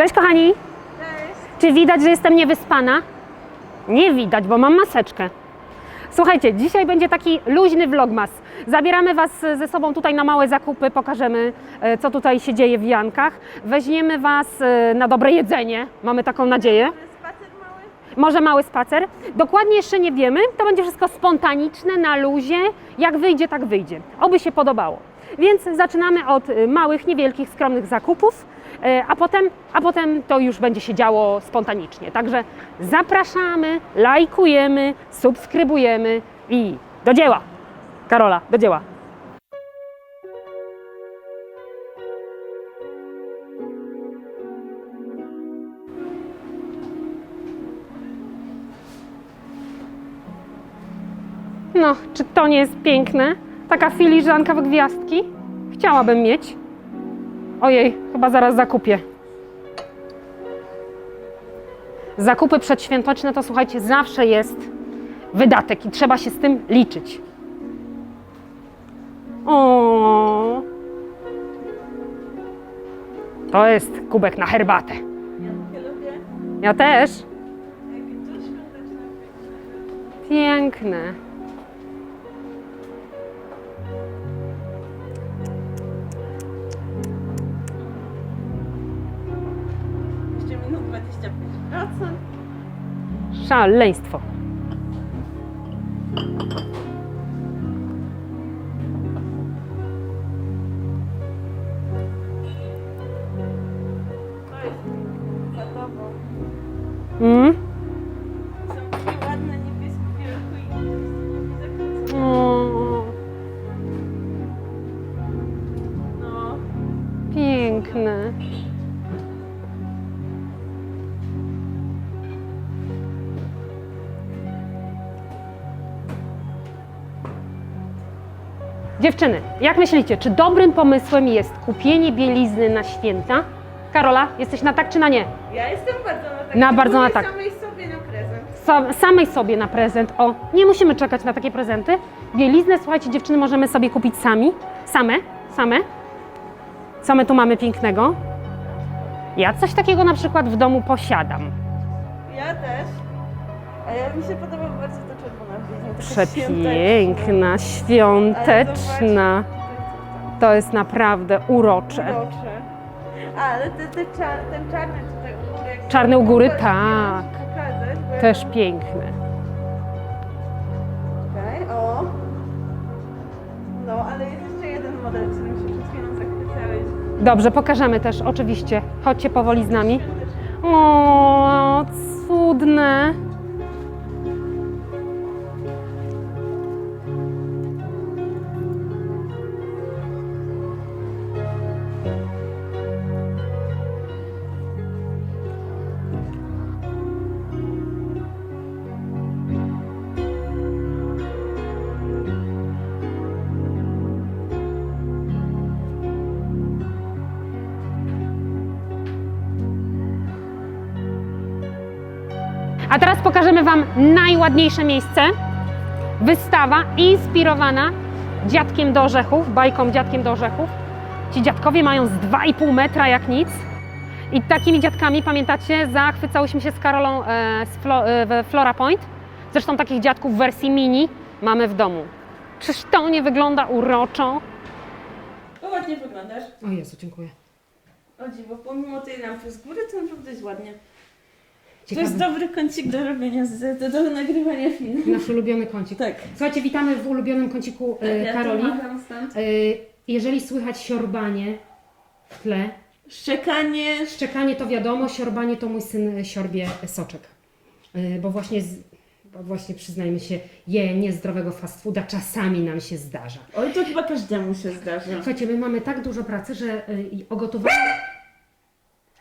Cześć kochani! Cześć. Czy widać, że jestem niewyspana? Nie widać, bo mam maseczkę. Słuchajcie, dzisiaj będzie taki luźny vlogmas. Zabieramy Was ze sobą tutaj na małe zakupy, pokażemy e, co tutaj się dzieje w Jankach. Weźmiemy Was e, na dobre jedzenie, mamy taką nadzieję. Spacer mały? Może mały spacer. Dokładnie jeszcze nie wiemy, to będzie wszystko spontaniczne, na luzie. Jak wyjdzie, tak wyjdzie. Oby się podobało. Więc zaczynamy od y, małych, niewielkich, skromnych zakupów, a potem, a potem to już będzie się działo spontanicznie. Także zapraszamy, lajkujemy, subskrybujemy i do dzieła. Karola, do dzieła. No, czy to nie jest piękne? Taka filiżanka w gwiazdki? Chciałabym mieć. Ojej, chyba zaraz zakupię. Zakupy przedświąteczne to słuchajcie, zawsze jest wydatek i trzeba się z tym liczyć. O. To jest kubek na herbatę. Ja też. Piękne. Szaleństwo. Dziewczyny, jak myślicie, czy dobrym pomysłem jest kupienie bielizny na święta? Karola, jesteś na tak czy na nie? Ja jestem bardzo na tak. Na bardzo na tak. samej sobie na prezent. Sa- samej sobie na prezent. O, nie musimy czekać na takie prezenty. Bieliznę, słuchajcie, dziewczyny, możemy sobie kupić sami. Same, same. Co my tu mamy pięknego? Ja coś takiego na przykład w domu posiadam. Ja też. A ja mi się podoba bardzo Przepiękna, świąteczna. To jest naprawdę urocze. Urocze. Ale te, te czar, ten czarny tutaj u góry. jak Czarny u góry, tak. Pokazać, bo ja- Też piękny. Okej, o. No, ale jest jeszcze jeden model, którym się przed chwilą zachwycałeś. Dobrze, pokażemy też, oczywiście. Chodźcie powoli z nami. O, cudne. A teraz pokażemy Wam najładniejsze miejsce. Wystawa inspirowana dziadkiem do orzechów, bajką dziadkiem do orzechów. Ci dziadkowie mają z 2,5 metra jak nic. I takimi dziadkami, pamiętacie, zachwycałyśmy się z Karolą e, z Flo, e, w Flora Point. Zresztą takich dziadków w wersji mini mamy w domu. Czyż to nie wygląda uroczo? To ładnie wyglądasz. O Jezu, dziękuję. O dziwo, pomimo tej lampy z góry, to naprawdę jest ładnie. To jest dobry kącik do robienia, z, do, do nagrywania filmu. Nasz ulubiony kącik. Tak. Słuchajcie, witamy w ulubionym kąciku e, Ja tu Karoli. macham stąd. E, jeżeli słychać siorbanie w tle, Szczekanie. szczekanie to wiadomo, siorbanie to mój syn siorbie soczek. E, bo właśnie, z, bo właśnie przyznajmy się, je niezdrowego fast fooda czasami nam się zdarza. Oj, to chyba każdemu się zdarza. Słuchajcie, my mamy tak dużo pracy, że e, i o gotowaniu...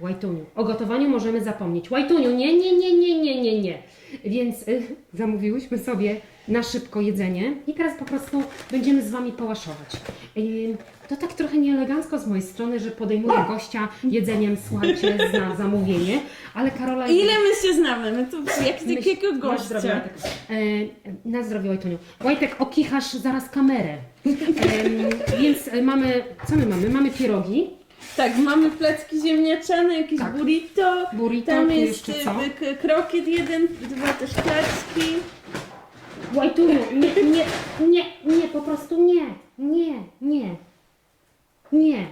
Łajtuniu. O gotowaniu możemy zapomnieć. Łajtuniu, nie, nie, nie, nie, nie, nie, nie. Więc y, zamówiłyśmy sobie na szybko jedzenie i teraz po prostu będziemy z Wami pałaszować. Y, to tak trochę nieelegancko z mojej strony, że podejmuję gościa jedzeniem, słuchajcie, za zamówienie, ale Karola... Ile my się znamy? My tu jak z Myśl- jakiego na zdrowie, gościa? Wojtek. E, na zdrowie, Wojtuniu. Wojtek, okichasz zaraz kamerę. Em, więc e, mamy, co my mamy? Mamy pierogi. Tak, mamy placki ziemniaczane, jakieś Tak. burrito. Burrito, Tam tu jest jeszcze y, k- krokiet jeden, dwa też placki. Łajtuniu, nie, nie, nie, nie, po prostu nie, nie, nie, nie.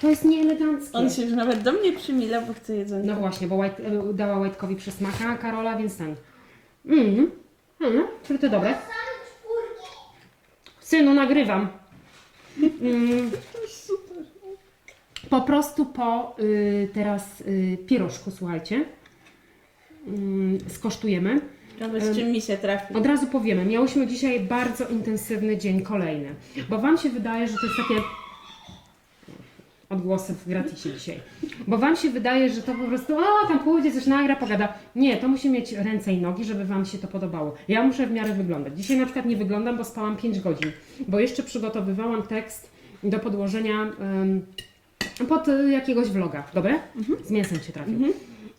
To jest nieeleganckie. On się już nawet do mnie przymila, bo chce jedzonko. No właśnie, bo White, e, dała Łajtkowi przysmaka Karola, więc ten. Mm. Mm. Czy to dobre? Synu, nagrywam. Mm. Po prostu po y, teraz y, pierożku, słuchajcie. Mm, skosztujemy. Ciekawe, z czym mi się trafi. Od razu powiemy, miałyśmy dzisiaj bardzo intensywny dzień kolejny, bo Wam się wydaje, że to jest takie odgłosy w gratisie dzisiaj, bo Wam się wydaje, że to po prostu, o tam pójdzie, coś nagra, pogada. Nie, to musi mieć ręce i nogi, żeby Wam się to podobało. Ja muszę w miarę wyglądać. Dzisiaj na przykład nie wyglądam, bo spałam 5 godzin, bo jeszcze przygotowywałam tekst do podłożenia pod y, jakiegoś vloga, dobre? Z mięsem się trafił.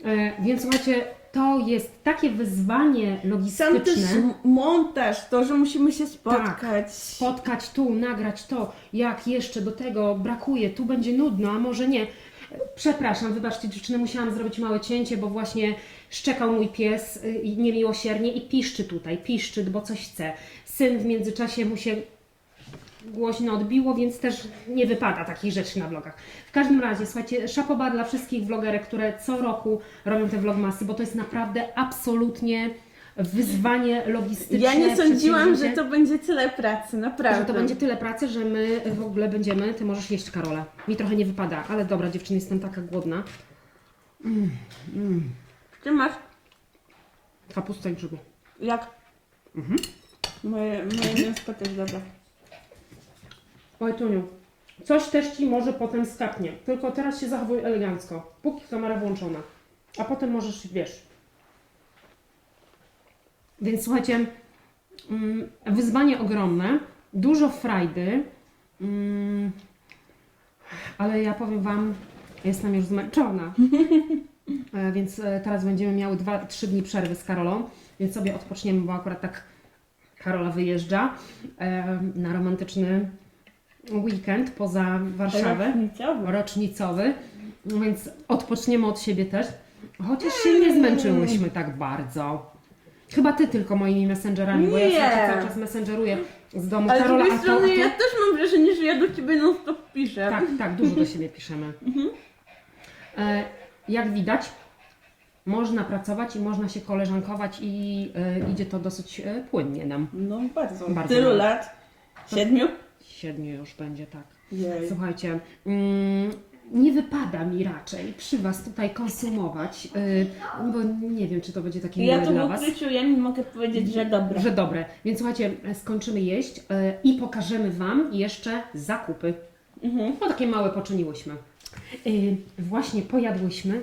E, więc słuchajcie, to jest takie wyzwanie Sam logistyczne. też m- montaż, to, że musimy się spotkać. Tak, spotkać tu, nagrać to, jak jeszcze do tego brakuje, tu będzie nudno, a może nie. Przepraszam, wybaczcie dziewczyny, musiałam zrobić małe cięcie, bo właśnie szczekał mój pies y, i niemiłosiernie i piszczy tutaj, piszczy, bo coś chce. Syn w międzyczasie mu się głośno odbiło, więc też nie wypada takich rzeczy na vlogach. W każdym razie, słuchajcie, szapoba dla wszystkich vlogerek, które co roku robią te vlogmasy, bo to jest naprawdę absolutnie wyzwanie logistyczne. Ja nie sądziłam, że to będzie tyle pracy, naprawdę. że to będzie tyle pracy, że my w ogóle będziemy. Ty możesz jeść Karola. Mi trochę nie wypada, ale dobra, dziewczyny, jestem taka głodna. Ty masz Kapusta i grzyby. jak? Mhm. Moje, moje mięsko też dobre. Oj, Tuniu, coś też ci może potem skapnie. Tylko teraz się zachowuj elegancko, póki kamera włączona. A potem możesz, wiesz. Więc słuchajcie, mm, wyzwanie ogromne, dużo frajdy, mm, ale ja powiem Wam, jestem już zmęczona. E, Więc e, teraz będziemy miały 2-3 dni przerwy z Karolą, więc sobie odpoczniemy, bo akurat tak Karola wyjeżdża e, na romantyczny weekend poza Warszawę, Rocznicowy. rocznicowy, więc odpoczniemy od siebie też. Chociaż się nie zmęczyłyśmy tak bardzo. Chyba ty tylko moimi messengerami, bo ja Nie. cały czas messengeruję z domu Ale z Karola, drugiej a to, a strony ja też mam wrażenie, że ja do ciebie non stop piszę. Tak, tak, dużo do siebie piszemy. E, jak widać, można pracować i można się koleżankować i e, idzie to dosyć e, płynnie nam. No bardzo. Bardzo Tylu lat? Siedmiu? Siedmiu już będzie, tak. Jej. Słuchajcie, mm, nie wypada mi raczej przy Was tutaj konsumować, y, bo nie wiem, czy to będzie takie Ja miłe to dla w Was. ukryciu, ja nie mogę powiedzieć, że dobre. Że dobre. Więc słuchajcie, skończymy jeść y, i pokażemy Wam jeszcze zakupy. Mhm. No takie małe poczyniłyśmy. Y, właśnie pojadłyśmy.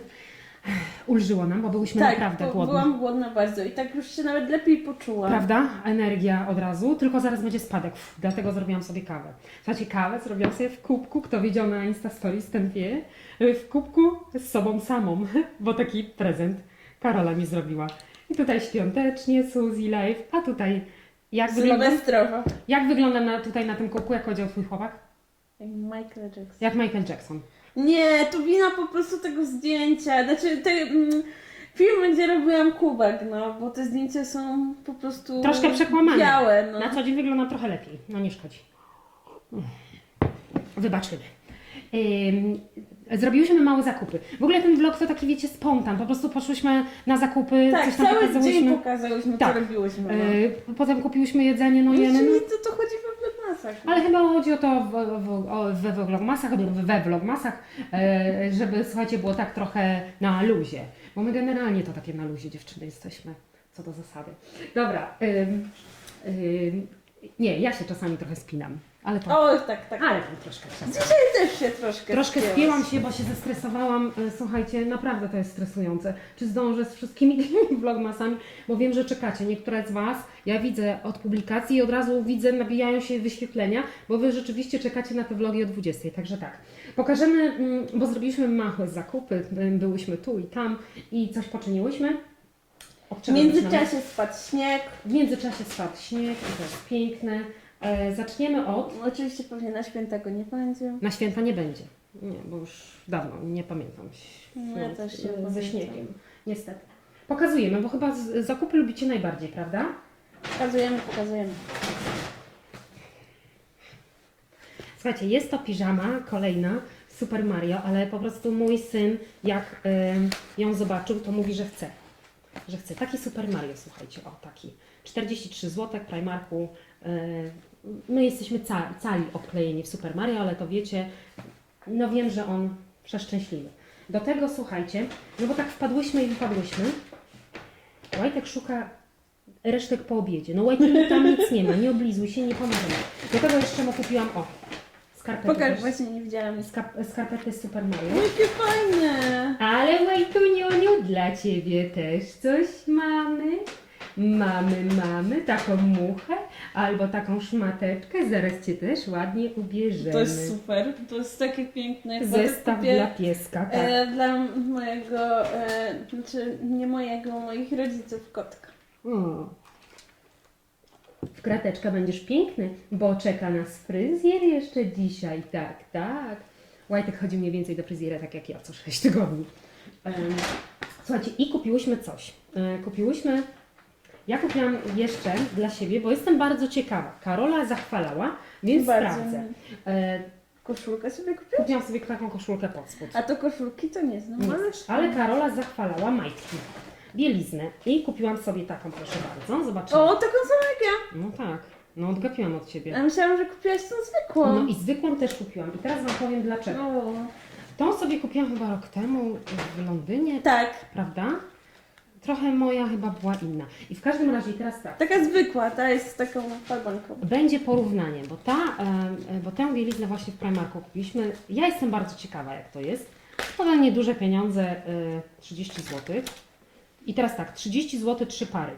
Ulżyło nam, bo byłyśmy Tak, naprawdę bo głodne. byłam głodna bardzo i tak już się nawet lepiej poczułam. Prawda? Energia od razu, tylko zaraz będzie spadek. Dlatego zrobiłam sobie kawę. Słuchajcie, kawę zrobiłam sobie w kubku, kto widział na Insta Stories, ten wie. W kubku z sobą samą, bo taki prezent Karola mi zrobiła. I tutaj świątecznie, Suzy Live, a tutaj jak wygląda, jak wygląda na, tutaj na tym kubku, jak powiedział twój chłopak? Jak Michael Jackson. Jak Michael Jackson. Nie, to wina po prostu tego zdjęcia. Znaczy, te, mm, film, gdzie robiłam kubek, no, bo te zdjęcia są po prostu Troszkę przekłamane. białe, no. Na co dzień wygląda trochę lepiej, no nie szkodzi. Wybaczymy. Ym, zrobiłyśmy małe zakupy. W ogóle ten vlog to taki, wiecie, spontan. Po prostu poszłyśmy na zakupy, Tak, coś tam cały dzień pokazałyśmy. pokazałyśmy, Tak. co robiłyśmy. No. Yy, potem kupiłyśmy jedzenie, no No jemy. Jeszcze No. to, to chodzi we vlogmasach. Ale chyba chodzi o to w, we, vlogmasach, we vlogmasach, e, żeby, słuchajcie, było tak trochę na luzie. Bo my generalnie to takie na luzie dziewczyny jesteśmy, co do zasady. Dobra. Ym, ym, nie, ja się czasami trochę spinam, ale to... O, tak, tak. Ale tam troszkę. Dzisiaj też się troszkę Troszkę spięłam się, bo się zestresowałam. E, Słuchajcie, naprawdę to jest stresujące. Czy zdążę z wszystkimi vlogmasami? Bo wiem, że czekacie. Niektóre z Was, ja widzę od publikacji i od razu widzę, nabijają się wyświetlenia, bo Wy rzeczywiście czekacie na te vlogi o 20. Także tak. Pokażemy, mm, bo zrobiliśmy małe zakupy. y, Byłyśmy tu i tam i coś poczyniłyśmy. Od W czego zaczynamy? międzyczasie spadł śnieg. W międzyczasie spadł śnieg i to jest piękne. E, Zaczniemy od... Oczywiście pewnie na święta go nie będzie. Na święta nie będzie. Nie, bo już dawno nie pamiętam. No, ja też się ze pamiętam. śniegiem, niestety. Pokazujemy, bo chyba z- zakupy lubicie najbardziej, prawda? Pokazujemy, pokazujemy. Słuchajcie, jest to piżama kolejna Super Mario, ale po prostu mój syn, jak ją zobaczył, to mówi, że chce. Że chce. Taki Super Mario, słuchajcie, o taki. 43 zł, Primarku. Y, my jesteśmy ca cali obklejeni w Super Mario, ale to wiecie, no wiem, że on przeszczęśliwy. Do tego, słuchajcie, no bo tak wpadłyśmy i wypadłyśmy. Łajtek szuka resztek po obiedzie. No Łajtek tam nic nie ma, nie oblizuj się, nie pomożemy. Do tego jeszcze mu kupiłam, o, skarpety. Pokaż, też. właśnie nie widziałam. Ska- skarpety z Super Mario. Jakie fajne! Ale Łajtunioniu, dla Ciebie też coś mamy. Mamy, mamy taką muchę albo taką szmateczkę. Zaraz Cię też ładnie ubierzemy. To jest super, to jest takie piękne. Chyba Zestaw kupię, dla pieska, tak. e, dla mojego, e, znaczy nie mojego, moich rodziców kotka. O. W krateczka będziesz piękny, bo czeka nas fryzjer jeszcze dzisiaj. Tak, tak. Łajtek chodzi mniej więcej do fryzjera tak jak ja co 6 tygodni. Słuchajcie, i kupiłyśmy coś. E, Kupiłyśmy, ja kupiłam jeszcze dla siebie, bo jestem bardzo ciekawa. Karola zachwalała, więc Bardzo. sprawdzę. E, Koszulkę sobie kupiłam? Kupiłam sobie taką koszulkę pod spód. A to koszulki to nie znam, Nie ale... chcesz. Ale Karola zachwalała majtki, bieliznę i kupiłam sobie taką, proszę bardzo. Zobaczymy. O, taką samą jak ja! No tak, no odgapiłam od Ciebie. A myślałam, że kupiłaś tą zwykłą. No i zwykłą też kupiłam. I teraz Wam powiem dlaczego. O, Tą sobie kupiłam chyba rok temu w Londynie, tak, prawda? Trochę moja chyba była inna. I w każdym razie teraz tak. taka zwykła, ta jest taką falbanką. Będzie porównanie, bo, ta, e, bo tę bieliznę właśnie w Primarku kupiliśmy. Ja jestem bardzo ciekawa, jak to jest. Podam nieduże pieniądze, e, 30 zł. I teraz tak, 30 zł, trzy pary.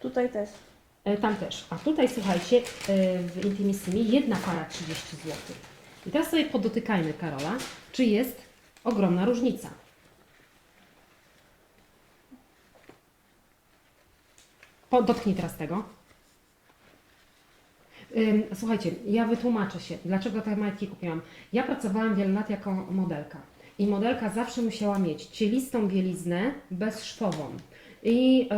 Tutaj też. E, Tam też. A tutaj słuchajcie, e, w Intimissimi jedna para 30 zł. I teraz sobie podotykajmy Karola, czy jest ogromna różnica. Po- Dotknij teraz tego. Słuchajcie, ja wytłumaczę się, dlaczego te majtki kupiłam. Ja pracowałam wiele lat jako modelka i modelka zawsze musiała mieć cielistą bieliznę bezszwową i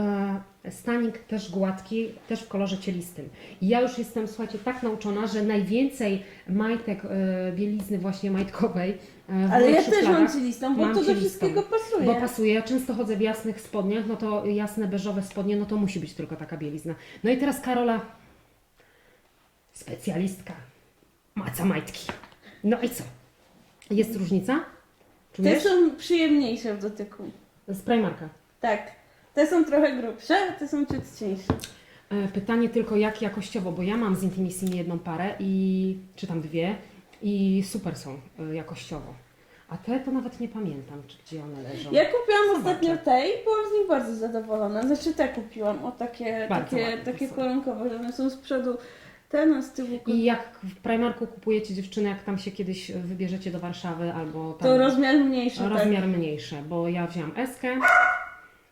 e, stanik też gładki, też w kolorze cielistym. I ja już jestem, słuchajcie, tak nauczona, że najwięcej majtek e, bielizny właśnie majtkowej w Ale moich ja też mam szufladach bo mam to do wszystkiego pasuje. bo pasuje. Ja często chodzę w jasnych spodniach, no to jasne beżowe spodnie, no to musi być tylko taka bielizna. No i teraz Karola, specjalistka, maca majtki. No i co? Jest różnica? Te Czujesz? są przyjemniejsze w dotyku. Z Primarka. Tak. Te są trochę grubsze, a te są ciut cieńsze. E, Pytanie tylko jak jakościowo, bo ja mam z Intimissimi jedną parę i czy tam dwie i super są e, jakościowo. A te to nawet nie pamiętam, czy gdzie one leżą. Ja kupiłam Zobaczę. ostatnio te i byłam z nich bardzo zadowolona. Znaczy te kupiłam, o takie, Bardzo takie, ładne takie są. koronkowe, że one są z przodu ten, a z tyłu I jak w Primarku kupujecie dziewczyny, jak tam się kiedyś e, wybierzecie do Warszawy albo tam... to rozmiar mniejszy. tak. Rozmiar mniejszy, bo ja wziąłam eskę.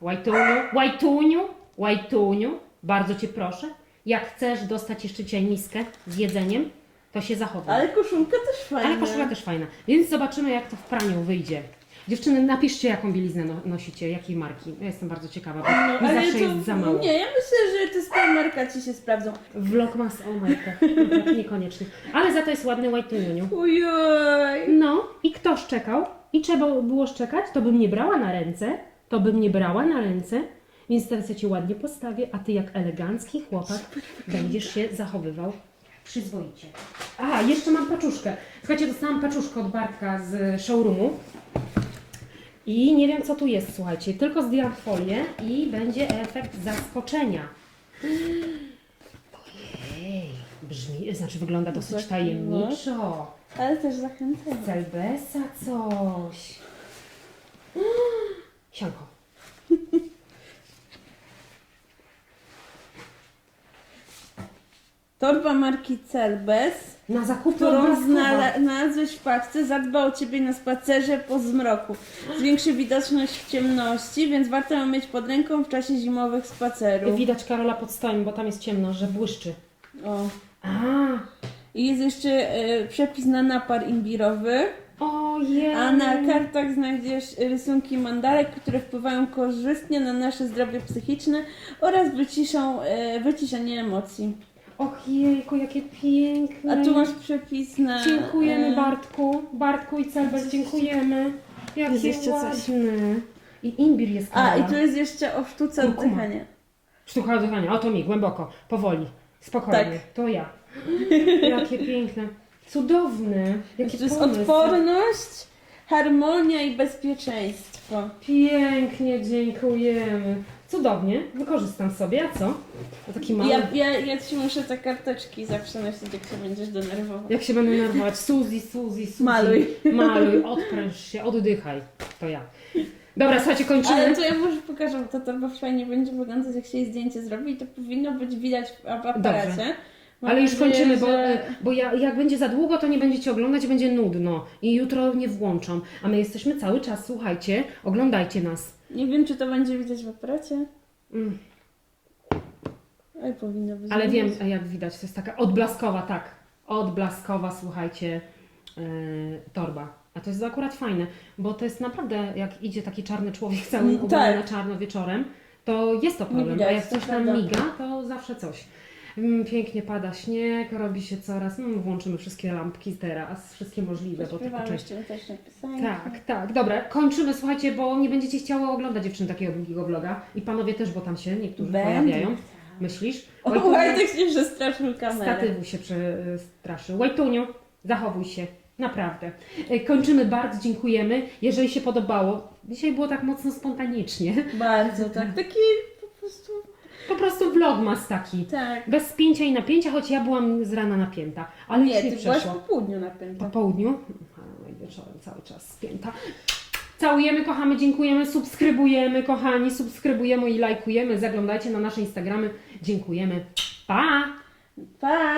Łajtuniu, łajtuniu, łajtuniu, bardzo Cię proszę. Jak chcesz dostać jeszcze dzisiaj miskę z jedzeniem, to się zachowaj. Ale koszulka też fajna. Ale koszula też fajna. Więc zobaczymy, jak to w praniu wyjdzie. Dziewczyny, napiszcie, jaką bieliznę no, nosicie, jakiej marki. Ja jestem bardzo ciekawa, bo No, mi ale zawsze to, jest za mało. Nie, ja myślę, że te z Primarka Ci się sprawdzą. Vlogmas o majkach, niekoniecznie. Ale za to jest ładny łajtuniuniu. Ujoj. No i kto szczekał? I trzeba było szczekać, to bym nie brała na ręce, to bym nie brała na ręce, więc teraz ja Cię ładnie postawię, a Ty jak elegancki chłopak będziesz się zachowywał przyzwoicie. A, jeszcze mam paczuszkę. Słuchajcie, dostałam paczuszkę od Bartka z showroomu i nie wiem co tu jest, słuchajcie, tylko zdjęłam folię i będzie efekt zaskoczenia. Ojej, brzmi, znaczy wygląda dosyć tajemniczo. Ale też zachęcam. Celbesa coś. Sianko. Torba marki Celbes, Na zakupy którą obrazkowe. znala- znalazłeś w paczce, zadba o Ciebie na spacerze po zmroku. Zwiększy widoczność w ciemności, więc warto ją mieć pod ręką w czasie zimowych spacerów. Widać Karola pod stołem, bo tam jest ciemno, że błyszczy. O, A, I jest jeszcze e, przepis na napar imbirowy. Ojej. A na kartach znajdziesz rysunki mandarek, które wpływają korzystnie na nasze zdrowie psychiczne oraz wyciszą, e, wyciszenie emocji. Och jejku, jakie piękne. A tu masz przepis na... Dziękujemy e, Bartku. Bartku i Celbert, dziękujemy. Jakie Jest jeszcze coś. ładne. I imbir jest A, i tu jest jeszcze o sztuce Kurkuma. oddychania. Sztuka oddychania. O to mi, głęboko, powoli, spokojnie. Tak. To ja. Jakie piękne. Cudowne. Jakie To jest pomysły. odporność, harmonia i bezpieczeństwo. Pięknie, dziękujemy. Cudownie, wykorzystam sobie, a co? To taki mały... Ja, ja, ja ci muszę te karteczki zawsze nosić, jak się będziesz denerwował. Jak się będę nerwować? Suzy, Suzy, Suzy. Maluj. Maluj, odpręż się, oddychaj. To ja. Dobra, słuchajcie, kończymy. Ale to ja może pokażę, bo to torba fajnie będzie wyglądać, jak się jej zdjęcie zrobi i to powinno być widać w aparacie. Dobrze. Mam Ale już nadzieję, kończymy, bo, że- bo ja, jak będzie za długo, to nie będziecie oglądać, będzie nudno. I jutro nie włączą. A my jesteśmy cały czas, słuchajcie, oglądajcie nas. Nie wiem, czy to będzie widać w aparacie. Mm. Ale powinno być. Ale widać. wiem, jak widać, to jest taka odblaskowa, tak. Odblaskowa, słuchajcie, yy, torba. A to jest akurat fajne, bo to jest naprawdę, jak idzie taki czarny człowiek cały Mm, ubrany tak. na czarno wieczorem, to jest to problem. widać, a jak to coś tam prawda. miga, to zawsze coś. Mm, Pięknie pada śnieg, robi się coraz. Mm, włączymy wszystkie lampki teraz, wszystkie możliwe, bo tylko część. też. Tak, tak, dobra, kończymy, słuchajcie, bo nie będziecie chciały oglądać dziewczyn takiego długiego vloga i panowie też, bo tam się niektórzy Będą. pojawiają. Myślisz? O, Wojtek się przestraszył kamerę. statywu się przestraszył. Wojtuniu, zachowuj się, naprawdę. E, Kończymy, bardzo dziękujemy. Jeżeli się podobało, dzisiaj było tak mocno spontanicznie, Bardzo, tak. Taki po prostu... po prostu vlogmas taki. Tak. Bez spięcia i napięcia, choć ja byłam z rana napięta, ale Nie, już mi ty byłaś przeszło. po południu Po napięta. południu, a i wieczorem cały czas spięta. Całujemy, kochamy, dziękujemy, subskrybujemy, kochani, subskrybujemy i lajkujemy. Zaglądajcie na nasze Instagramy. Dziękujemy. Pa! Pa!